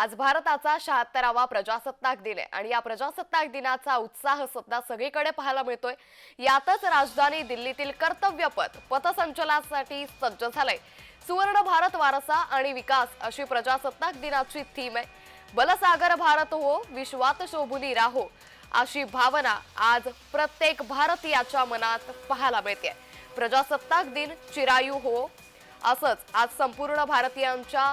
आज भारताचा शहात्तरावा प्रजासत्ताक दिन आहे. आणि या प्रजासत्ताक दिनाचा उत्साह सध्या सगळीकडे पाहायला मिळतोय. यातच राजधानी दिल्लीतील कर्तव्यपथ पथसंचलनासाठी सज्ज झालंय. सुवर्ण भारत वारसा आणि विकास अशी प्रजासत्ताक दिनाची थीम आहे. बलसागर भारत हो विश्वात शोभुनी राहो अशी भावना आज प्रत्येक भारतीयाच्या मनात पाहायला मिळते प्रजासत्ताक दिन चिरायू हो असंच आज संपूर्ण भारतीयांच्या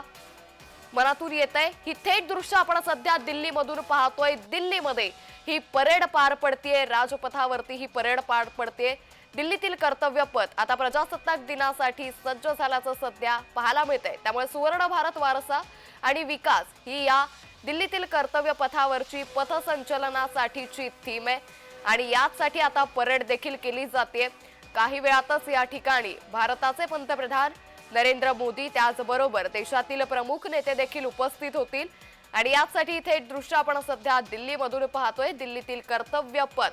मनातून येत आहे ही थेट दृश्य आपण सध्या दिल्लीमधून पाहतोय. दिल्लीमध्ये ही परेड पार पडतीये राजपथावरती ही परेड पार पडते दिल्लीतील कर्तव्य पथ आता प्रजासत्ताक दिनासाठी सज्ज झाल्याचं सध्या पाहायला मिळतंय. त्यामुळे सुवर्ण भारत वारसा आणि विकास ही या दिल्लीतील कर्तव्य पथावरची पथसंचलनासाठीची थीम आहे. आणि याचसाठी आता परेड देखील केली जाते काही वेळातच या ठिकाणी भारताचे पंतप्रधान नरेंद्र मोदी त्याचबरोबर देशातील प्रमुख नेते देखील उपस्थित होतील. आणि यासाठी थेट दृश्य आपण सध्या दिल्लीमधून पाहतोय. दिल्लीतील कर्तव्य पथ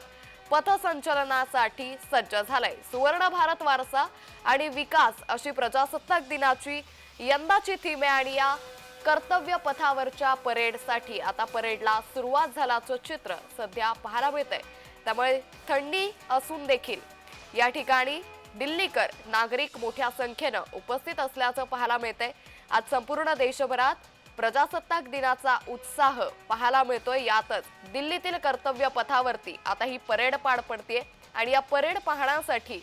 पथसंचलनासाठी सज्ज झालंय. सुवर्ण भारत वारसा आणि विकास अशी प्रजासत्ताक दिनाची यंदाची थीम आहे. आणि या कर्तव्य पथावरच्या परेडसाठी आता परेडला सुरुवात झाल्याचं चित्र सध्या पाहायला मिळतंय. त्यामुळे थंडी असून देखील या ठिकाणी दिल्लीकर नागरिक मोठ्या संख्येनं उपस्थित असल्याचं पाहायला मिळतंय. आज संपूर्ण देशभरात प्रजासत्ताक दिनाचा उत्साह पाहायला मिळतोय. यातच दिल्लीतील कर्तव्य पथावरती आता ही परेड पार पडते आणि या परेड पाहण्यासाठी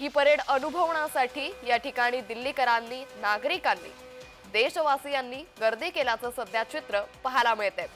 ही परेड अनुभवण्यासाठी या ठिकाणी दिल्लीकरांनी नागरिकांनी देशवासियांनी गर्दी केल्याचं सध्या चित्र पाहायला मिळतंय.